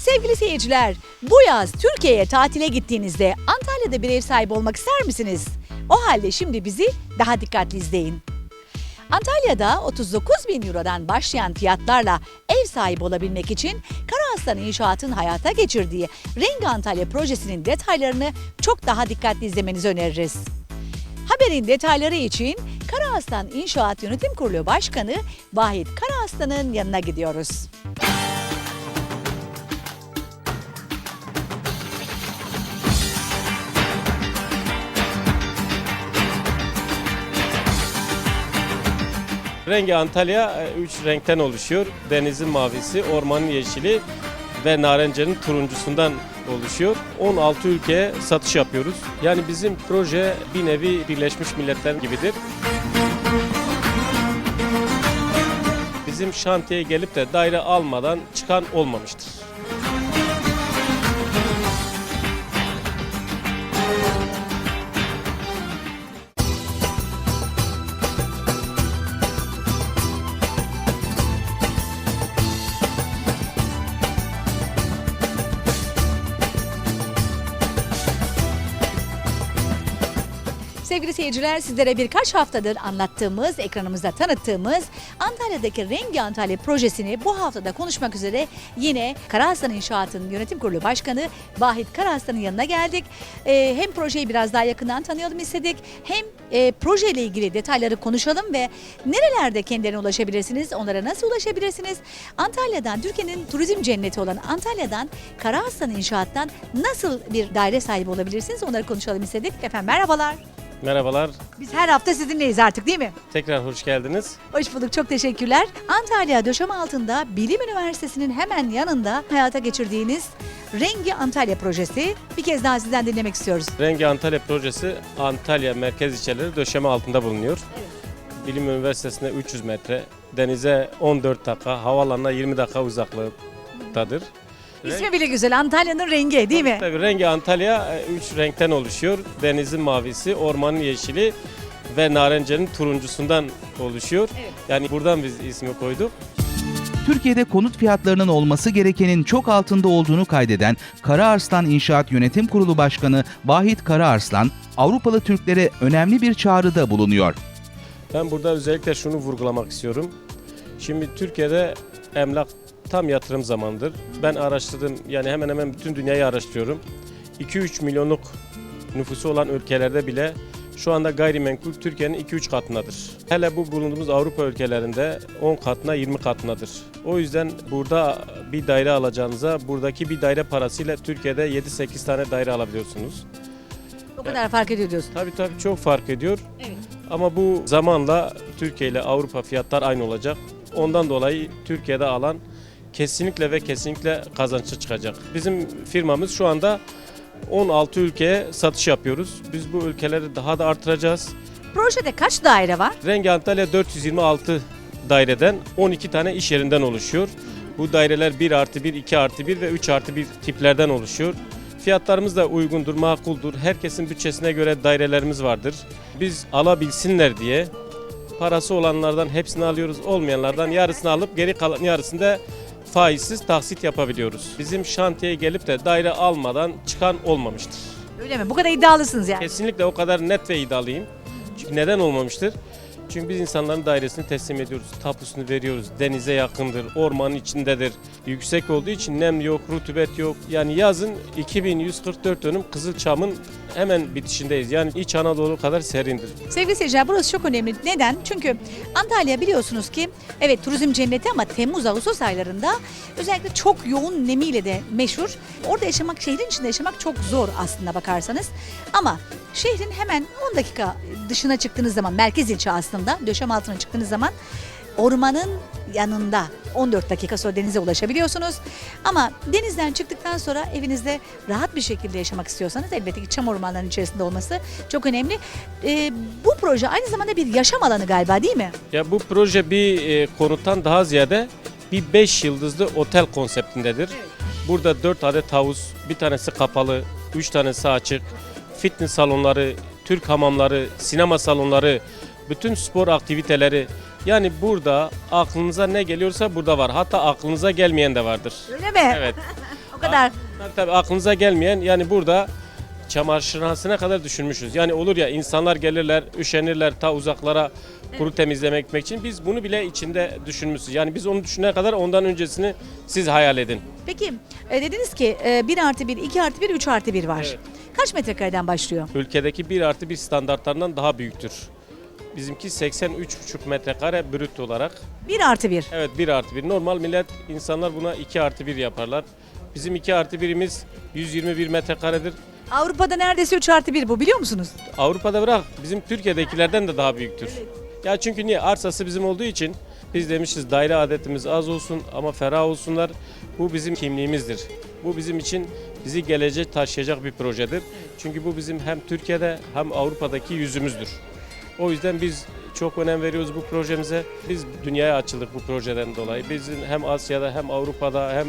Sevgili seyirciler, bu yaz Türkiye'ye tatile gittiğinizde Antalya'da bir ev sahibi olmak ister misiniz? O halde şimdi bizi daha dikkatli izleyin. Antalya'da 39 bin Euro'dan başlayan fiyatlarla ev sahibi olabilmek için Karaaslan İnşaat'ın hayata geçirdiği Rengi Antalya projesinin detaylarını çok daha dikkatli izlemenizi öneririz. Haberin detayları için Karaaslan İnşaat Yönetim Kurulu Başkanı Vahit Karaaslan'ın yanına gidiyoruz. Rengi Antalya 3 renkten oluşuyor. Denizin mavisi, ormanın yeşili ve narencenin turuncusundan oluşuyor. 16 ülkeye satış yapıyoruz. Yani bizim proje bir nevi Birleşmiş Milletler gibidir. Bizim şantiyeye gelip de daire almadan çıkan olmamıştır. Sevgili seyirciler sizlere birkaç haftadır anlattığımız, ekranımızda tanıttığımız Antalya'daki Rengi Antalya projesini bu haftada konuşmak üzere yine Karaaslan İnşaat'ın yönetim kurulu başkanı Vahit Karaaslan'ın yanına geldik. Ee, hem projeyi biraz daha yakından tanıyalım istedik hem e, projeyle ilgili detayları konuşalım ve nerelerde kendilerine ulaşabilirsiniz, onlara nasıl ulaşabilirsiniz? Antalya'dan, Türkiye'nin turizm cenneti olan Antalya'dan Karaaslan İnşaat'tan nasıl bir daire sahibi olabilirsiniz onları konuşalım istedik. Efendim merhabalar. Merhabalar, Biz her hafta sizinleyiz artık değil mi? tekrar hoş geldiniz. Hoş bulduk, çok teşekkürler. Antalya Döşeme Altında Bilim Üniversitesi'nin hemen yanında hayata geçirdiğiniz Rengi Antalya projesi. Bir kez daha sizden dinlemek istiyoruz. Rengi Antalya projesi Antalya merkez ilçeleri döşeme altında bulunuyor. Bilim Üniversitesi'ne 300 metre, denize 14 dakika, havaalanına 20 dakika uzaklıktadır. İsmi bile güzel, Antalya'nın rengi değil mi? Tabii rengi Antalya 3 renkten oluşuyor. Denizin mavisi, ormanın yeşili ve narencenin turuncusundan oluşuyor. Evet. Yani buradan biz ismi koyduk. Türkiye'de konut fiyatlarının olması gerekenin çok altında olduğunu kaydeden Karaarslan İnşaat Yönetim Kurulu Başkanı Vahit Karaarslan, Avrupalı Türklere önemli bir çağrıda bulunuyor. Ben burada özellikle şunu vurgulamak istiyorum. Şimdi Türkiye'de emlak tam yatırım zamanıdır. Ben araştırdım yani hemen hemen bütün dünyayı araştırıyorum. 2-3 milyonluk nüfusu olan ülkelerde bile şu anda gayrimenkul Türkiye'nin 2-3 katındadır. Hele bu bulunduğumuz Avrupa ülkelerinde 10 katına 20 katındadır. O yüzden burada bir daire alacağınıza buradaki bir daire parasıyla Türkiye'de 7-8 tane daire alabiliyorsunuz. O kadar fark ediyor diyorsun. Tabii tabii çok fark ediyor. Evet. Ama bu zamanla Türkiye ile Avrupa fiyatlar aynı olacak. Ondan dolayı Türkiye'de alan kesinlikle ve kesinlikle kazançlı çıkacak. Bizim firmamız şu anda 16 ülkeye satış yapıyoruz. Biz bu ülkeleri daha da artıracağız. Projede kaç daire var? Rengi Antalya 426 daireden 12 tane iş yerinden oluşuyor. Bu daireler 1 artı 1, 2 artı 1 ve 3 artı 1 tiplerden oluşuyor. Fiyatlarımız da uygundur, makuldur. Herkesin bütçesine göre dairelerimiz vardır. Biz alabilsinler diye parası olanlardan hepsini alıyoruz. Olmayanlardan yarısını alıp geri kalan yarısını da faizsiz taksit yapabiliyoruz. Bizim şantiyeye gelip de daire almadan çıkan olmamıştır. Öyle mi? Bu kadar iddialısınız yani. Kesinlikle o kadar net ve iddialıyım. Çünkü neden olmamıştır? Çünkü biz insanların dairesini teslim ediyoruz, tapusunu veriyoruz, denize yakındır, ormanın içindedir. Yüksek olduğu için nem yok, rutubet yok. Yani yazın 2144 dönüm Kızılçam'ın hemen bitişindeyiz. Yani İç Anadolu kadar serindir. Sevgili seyirciler burası çok önemli. Neden? Çünkü Antalya biliyorsunuz ki evet turizm cenneti ama Temmuz-Ağustos aylarında özellikle çok yoğun nemiyle de meşhur. Orada yaşamak, şehrin içinde yaşamak çok zor aslında bakarsanız. Ama şehrin hemen 10 dakika dışına çıktığınız zaman, merkez ilçe aslında, döşem altına çıktığınız zaman ormanın yanında 14 dakika sonra denize ulaşabiliyorsunuz. Ama denizden çıktıktan sonra evinizde rahat bir şekilde yaşamak istiyorsanız elbette ki çam ormanlarının içerisinde olması çok önemli. Ee, bu proje aynı zamanda bir yaşam alanı galiba değil mi? Ya bu proje bir e, konuttan daha ziyade bir 5 yıldızlı otel konseptindedir. Burada 4 adet havuz, bir tanesi kapalı, 3 tanesi açık. Fitness salonları, Türk hamamları, sinema salonları, bütün spor aktiviteleri. Yani burada aklınıza ne geliyorsa burada var. Hatta aklınıza gelmeyen de vardır. Öyle mi? Evet. O kadar Tabii, tabii aklınıza gelmeyen yani burada çamaşırhanesine kadar düşünmüşüz. Yani olur ya insanlar gelirler, üşenirler ta uzaklara kuru temizlemek gitmek için. Biz bunu bile içinde düşünmüşüz. Yani biz onu düşünene kadar ondan öncesini siz hayal edin. Peki e, dediniz ki e, 1 artı 1, 2 artı 1, 3 artı 1 var. Evet. Kaç metrekareden başlıyor? Ülkedeki 1 artı 1 standartlarından daha büyüktür. Bizimki 83,5 metrekare brüt olarak. 1 artı 1. Evet 1 artı 1. Normal millet insanlar buna 2 artı 1 yaparlar. Bizim 2 artı 1'imiz 121 metrekaredir. Avrupa'da neredeyse 3 artı 1 bu biliyor musunuz? Avrupa'da bırak bizim Türkiye'dekilerden de daha büyüktür. Ya çünkü niye? Arsası bizim olduğu için biz demişiz daire adetimiz az olsun ama ferah olsunlar. Bu bizim kimliğimizdir. Bu bizim için bizi geleceğe taşıyacak bir projedir. Çünkü bu bizim hem Türkiye'de hem Avrupa'daki yüzümüzdür. O yüzden biz çok önem veriyoruz bu projemize. Biz dünyaya açıldık bu projeden dolayı. Bizim hem Asya'da hem Avrupa'da hem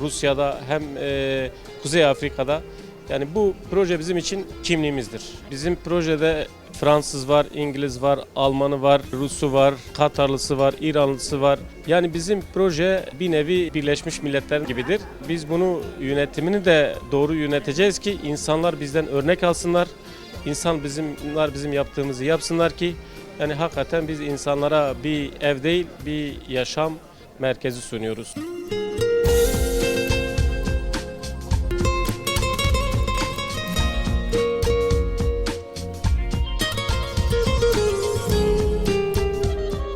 Rusya'da hem e, Kuzey Afrika'da yani bu proje bizim için kimliğimizdir. Bizim projede Fransız var, İngiliz var, Almanı var, Rusu var, Katarlısı var, İranlısı var. Yani bizim proje bir nevi Birleşmiş Milletler gibidir. Biz bunu yönetimini de doğru yöneteceğiz ki insanlar bizden örnek alsınlar. İnsan bizimler bizim yaptığımızı yapsınlar ki yani hakikaten biz insanlara bir ev değil bir yaşam merkezi sunuyoruz.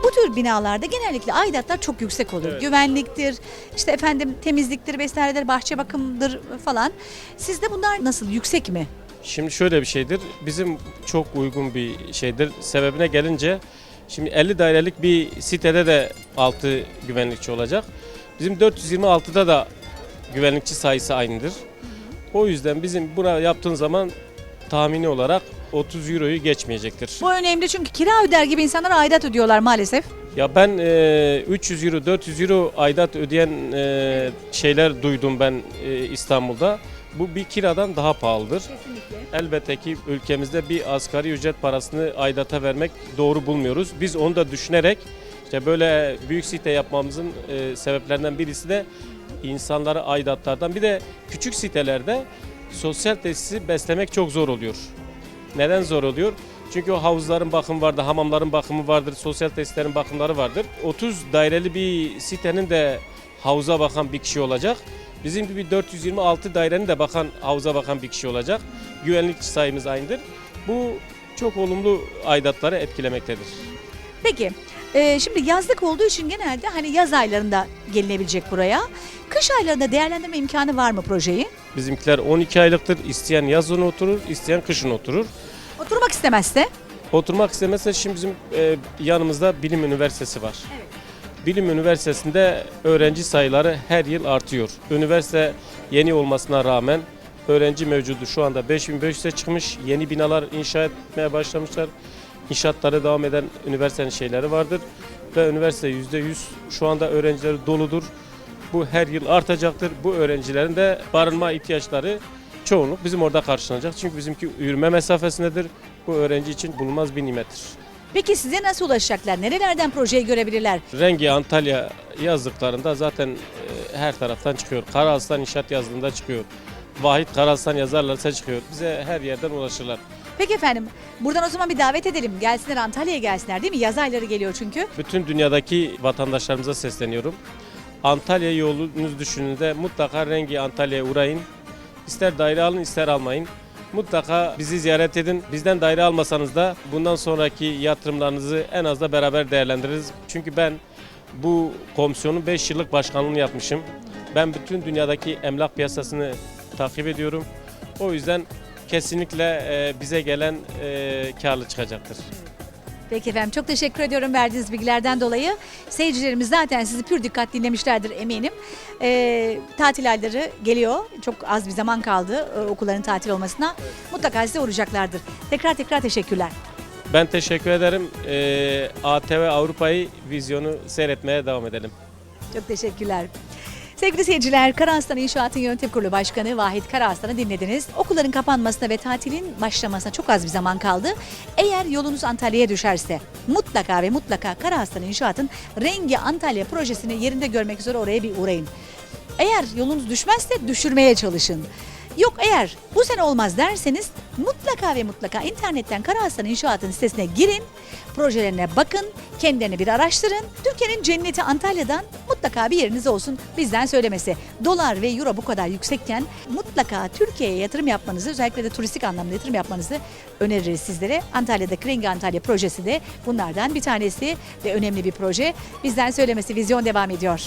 Bu tür binalarda genellikle aidatlar çok yüksek olur. Evet. Güvenliktir, işte efendim temizliktir vesairedir, bahçe bakımdır falan. Sizde bunlar nasıl? Yüksek mi? Şimdi şöyle bir şeydir. Bizim çok uygun bir şeydir. Sebebine gelince şimdi 50 dairelik bir sitede de 6 güvenlikçi olacak. Bizim 426'da da güvenlikçi sayısı aynıdır. O yüzden bizim buna yaptığın zaman tahmini olarak 30 euroyu geçmeyecektir. Bu önemli çünkü kira öder gibi insanlar aidat ödüyorlar maalesef. Ya ben e, 300 euro, 400 euro aidat ödeyen e, şeyler duydum ben e, İstanbul'da. Bu bir kiradan daha pahalıdır. Kesinlikle. Elbette ki ülkemizde bir asgari ücret parasını aidata vermek doğru bulmuyoruz. Biz onu da düşünerek işte böyle büyük site yapmamızın e, sebeplerinden birisi de insanlara aidatlardan bir de küçük sitelerde sosyal tesisi beslemek çok zor oluyor. Neden zor oluyor? Çünkü o havuzların bakımı vardır, hamamların bakımı vardır, sosyal tesislerin bakımları vardır. 30 daireli bir sitenin de havuza bakan bir kişi olacak. Bizim gibi 426 dairenin de bakan havuza bakan bir kişi olacak. Güvenlik sayımız aynıdır. Bu çok olumlu aidatları etkilemektedir. Peki e, şimdi yazlık olduğu için genelde hani yaz aylarında gelinebilecek buraya. Kış aylarında değerlendirme imkanı var mı projeyi? Bizimkiler 12 aylıktır. İsteyen yazın oturur, isteyen kışın oturur. Oturmak istemezse Oturmak istemezse şimdi bizim e, yanımızda Bilim Üniversitesi var. Bilim Üniversitesi'nde öğrenci sayıları her yıl artıyor. Üniversite yeni olmasına rağmen öğrenci mevcudu şu anda 5500'e çıkmış. Yeni binalar inşa etmeye başlamışlar. İnşaatları devam eden üniversitenin şeyleri vardır. Ve üniversite %100 şu anda öğrencileri doludur. Bu her yıl artacaktır. Bu öğrencilerin de barınma ihtiyaçları çoğunluk bizim orada karşılanacak. Çünkü bizimki yürüme mesafesindedir. Bu öğrenci için bulunmaz bir nimettir. Peki size nasıl ulaşacaklar? Nerelerden projeyi görebilir? Rengi Antalya yazdıklarında zaten e, her taraftan çıkıyor. Karaslan İnşaat yazdığında çıkıyor. Vahit Karaslan yazarlarsa çıkıyor. Bize her yerden ulaşırlar. Peki efendim buradan o zaman bir davet edelim. Gelsinler Antalya'ya gelsinler değil mi? Yaz ayları geliyor çünkü. Bütün dünyadaki vatandaşlarımıza sesleniyorum. Antalya yolunuz düşündüğünde mutlaka Rengi Antalya'ya uğrayın. İster daire alın ister almayın. Mutlaka bizi ziyaret edin. Bizden daire almasanız da bundan sonraki yatırımlarınızı en az da beraber değerlendiririz. Çünkü ben bu komisyonun 5 yıllık başkanlığını yapmışım. Ben bütün dünyadaki emlak piyasasını takip ediyorum. O yüzden kesinlikle e, bize gelen e, karlı çıkacaktır. Peki efendim çok teşekkür ediyorum verdiğiniz bilgilerden dolayı. Seyircilerimiz zaten sizi pür dikkat dinlemişlerdir eminim. Ee, tatil ayları geliyor. Çok az bir zaman kaldı e, okulların tatil olmasına. Mutlaka size uğrayacaklardır. Tekrar tekrar teşekkürler. Ben teşekkür ederim. Ee, ATV Avrupa'yı vizyonu seyretmeye devam edelim. Çok teşekkürler. Sevgili seyirciler, Karaaslan İnşaat'ın Yönetim Kurulu Başkanı Vahit Karaaslan'ı dinlediniz. Okulların kapanmasına ve tatilin başlamasına çok az bir zaman kaldı. Eğer yolunuz Antalya'ya düşerse mutlaka ve mutlaka Karaaslan İnşaat'ın Rengi Antalya projesini yerinde görmek üzere oraya bir uğrayın. Eğer yolunuz düşmezse düşürmeye çalışın. Yok eğer bu sene olmaz derseniz mutlaka ve mutlaka internetten Karahasan İnşaat'ın sitesine girin, projelerine bakın, kendilerini bir araştırın. Türkiye'nin cenneti Antalya'dan mutlaka bir yeriniz olsun bizden söylemesi. Dolar ve euro bu kadar yüksekken mutlaka Türkiye'ye yatırım yapmanızı özellikle de turistik anlamda yatırım yapmanızı öneririz sizlere. Antalya'da Kringa Antalya projesi de bunlardan bir tanesi ve önemli bir proje. Bizden söylemesi vizyon devam ediyor.